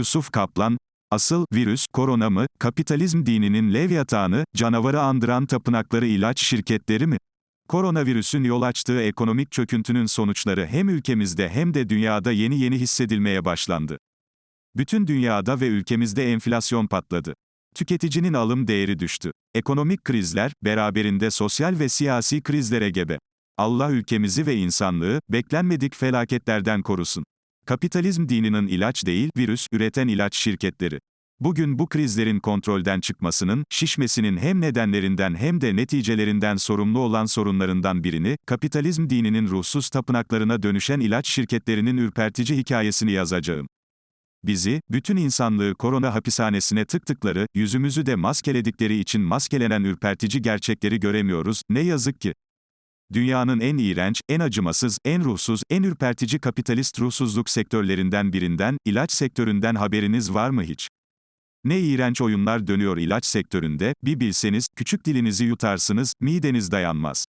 Yusuf Kaplan, asıl virüs korona mı, kapitalizm dininin levyatanı, canavarı andıran tapınakları ilaç şirketleri mi? Koronavirüsün yol açtığı ekonomik çöküntünün sonuçları hem ülkemizde hem de dünyada yeni yeni hissedilmeye başlandı. Bütün dünyada ve ülkemizde enflasyon patladı. Tüketicinin alım değeri düştü. Ekonomik krizler, beraberinde sosyal ve siyasi krizlere gebe. Allah ülkemizi ve insanlığı, beklenmedik felaketlerden korusun. Kapitalizm dininin ilaç değil, virüs, üreten ilaç şirketleri. Bugün bu krizlerin kontrolden çıkmasının, şişmesinin hem nedenlerinden hem de neticelerinden sorumlu olan sorunlarından birini, kapitalizm dininin ruhsuz tapınaklarına dönüşen ilaç şirketlerinin ürpertici hikayesini yazacağım. Bizi, bütün insanlığı korona hapishanesine tıktıkları, yüzümüzü de maskeledikleri için maskelenen ürpertici gerçekleri göremiyoruz, ne yazık ki. Dünyanın en iğrenç, en acımasız, en ruhsuz, en ürpertici kapitalist ruhsuzluk sektörlerinden birinden, ilaç sektöründen haberiniz var mı hiç? Ne iğrenç oyunlar dönüyor ilaç sektöründe, bir bilseniz, küçük dilinizi yutarsınız, mideniz dayanmaz.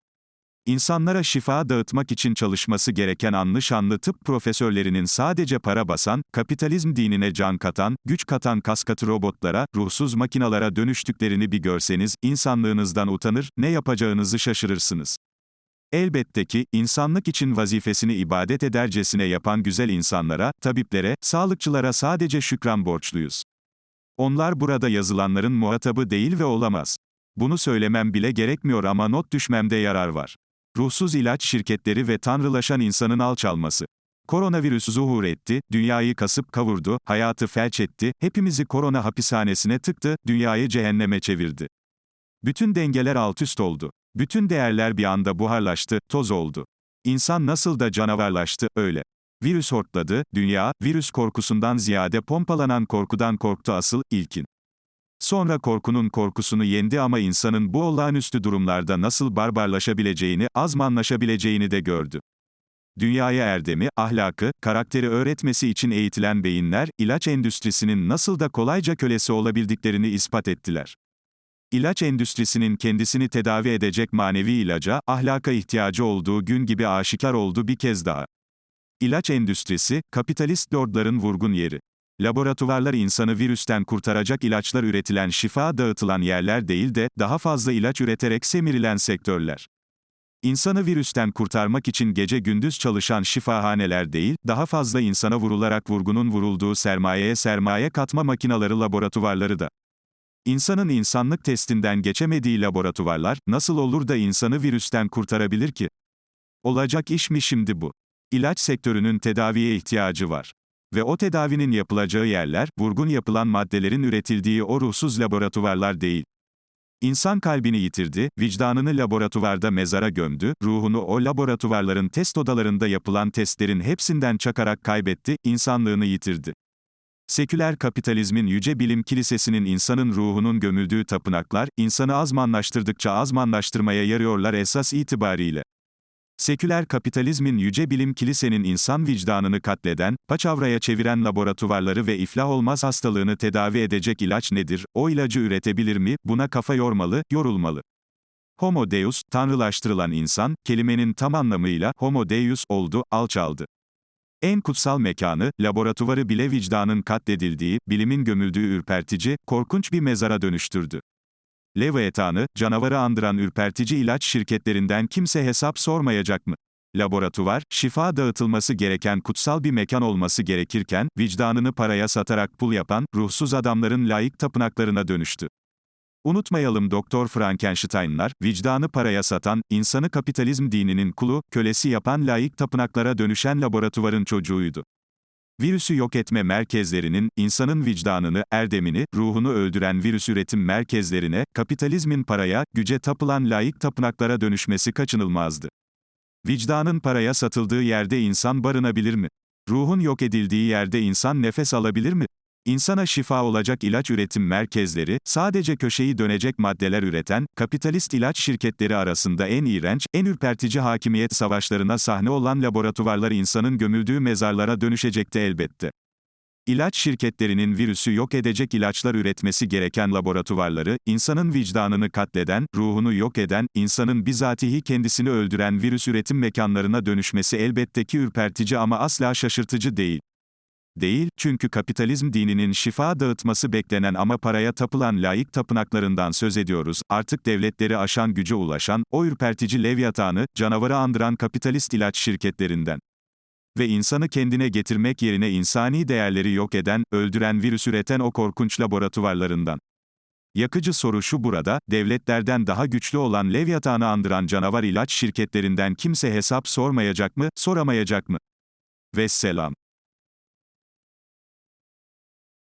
İnsanlara şifa dağıtmak için çalışması gereken anlı şanlı tıp profesörlerinin sadece para basan, kapitalizm dinine can katan, güç katan kaskatı robotlara, ruhsuz makinalara dönüştüklerini bir görseniz, insanlığınızdan utanır, ne yapacağınızı şaşırırsınız. Elbette ki, insanlık için vazifesini ibadet edercesine yapan güzel insanlara, tabiplere, sağlıkçılara sadece şükran borçluyuz. Onlar burada yazılanların muhatabı değil ve olamaz. Bunu söylemem bile gerekmiyor ama not düşmemde yarar var. Ruhsuz ilaç şirketleri ve tanrılaşan insanın alçalması. Koronavirüs zuhur etti, dünyayı kasıp kavurdu, hayatı felç etti, hepimizi korona hapishanesine tıktı, dünyayı cehenneme çevirdi. Bütün dengeler alt üst oldu. Bütün değerler bir anda buharlaştı, toz oldu. İnsan nasıl da canavarlaştı, öyle. Virüs hortladı, dünya, virüs korkusundan ziyade pompalanan korkudan korktu asıl, ilkin. Sonra korkunun korkusunu yendi ama insanın bu olağanüstü durumlarda nasıl barbarlaşabileceğini, azmanlaşabileceğini de gördü. Dünyaya erdemi, ahlakı, karakteri öğretmesi için eğitilen beyinler, ilaç endüstrisinin nasıl da kolayca kölesi olabildiklerini ispat ettiler. İlaç endüstrisinin kendisini tedavi edecek manevi ilaca, ahlaka ihtiyacı olduğu gün gibi aşikar oldu bir kez daha. İlaç endüstrisi, kapitalist lordların vurgun yeri. Laboratuvarlar insanı virüsten kurtaracak ilaçlar üretilen şifa dağıtılan yerler değil de, daha fazla ilaç üreterek semirilen sektörler. İnsanı virüsten kurtarmak için gece gündüz çalışan şifahaneler değil, daha fazla insana vurularak vurgunun vurulduğu sermayeye sermaye katma makinaları laboratuvarları da. İnsanın insanlık testinden geçemediği laboratuvarlar, nasıl olur da insanı virüsten kurtarabilir ki? Olacak iş mi şimdi bu? İlaç sektörünün tedaviye ihtiyacı var. Ve o tedavinin yapılacağı yerler, vurgun yapılan maddelerin üretildiği o ruhsuz laboratuvarlar değil. İnsan kalbini yitirdi, vicdanını laboratuvarda mezara gömdü, ruhunu o laboratuvarların test odalarında yapılan testlerin hepsinden çakarak kaybetti, insanlığını yitirdi. Seküler kapitalizmin yüce bilim kilisesinin insanın ruhunun gömüldüğü tapınaklar, insanı azmanlaştırdıkça azmanlaştırmaya yarıyorlar esas itibariyle. Seküler kapitalizmin yüce bilim kilisenin insan vicdanını katleden, paçavraya çeviren laboratuvarları ve iflah olmaz hastalığını tedavi edecek ilaç nedir? O ilacı üretebilir mi? Buna kafa yormalı, yorulmalı. Homo Deus, tanrılaştırılan insan, kelimenin tam anlamıyla Homo Deus oldu, alçaldı. En kutsal mekanı, laboratuvarı bile vicdanın katledildiği, bilimin gömüldüğü ürpertici, korkunç bir mezara dönüştürdü. Leviathan'ı, canavarı andıran ürpertici ilaç şirketlerinden kimse hesap sormayacak mı? Laboratuvar, şifa dağıtılması gereken kutsal bir mekan olması gerekirken, vicdanını paraya satarak pul yapan, ruhsuz adamların layık tapınaklarına dönüştü. Unutmayalım Doktor Frankenstein'lar, vicdanı paraya satan, insanı kapitalizm dininin kulu, kölesi yapan layık tapınaklara dönüşen laboratuvarın çocuğuydu. Virüsü yok etme merkezlerinin, insanın vicdanını, erdemini, ruhunu öldüren virüs üretim merkezlerine, kapitalizmin paraya, güce tapılan layık tapınaklara dönüşmesi kaçınılmazdı. Vicdanın paraya satıldığı yerde insan barınabilir mi? Ruhun yok edildiği yerde insan nefes alabilir mi? İnsana şifa olacak ilaç üretim merkezleri, sadece köşeyi dönecek maddeler üreten, kapitalist ilaç şirketleri arasında en iğrenç, en ürpertici hakimiyet savaşlarına sahne olan laboratuvarlar insanın gömüldüğü mezarlara dönüşecekti elbette. İlaç şirketlerinin virüsü yok edecek ilaçlar üretmesi gereken laboratuvarları, insanın vicdanını katleden, ruhunu yok eden, insanın bizatihi kendisini öldüren virüs üretim mekanlarına dönüşmesi elbette ki ürpertici ama asla şaşırtıcı değil. Değil, çünkü kapitalizm dininin şifa dağıtması beklenen ama paraya tapılan laik tapınaklarından söz ediyoruz, artık devletleri aşan güce ulaşan, o ürpertici levyatanı, canavarı andıran kapitalist ilaç şirketlerinden ve insanı kendine getirmek yerine insani değerleri yok eden, öldüren virüs üreten o korkunç laboratuvarlarından. Yakıcı soru şu burada, devletlerden daha güçlü olan Leviathan'ı andıran canavar ilaç şirketlerinden kimse hesap sormayacak mı, soramayacak mı? Vesselam.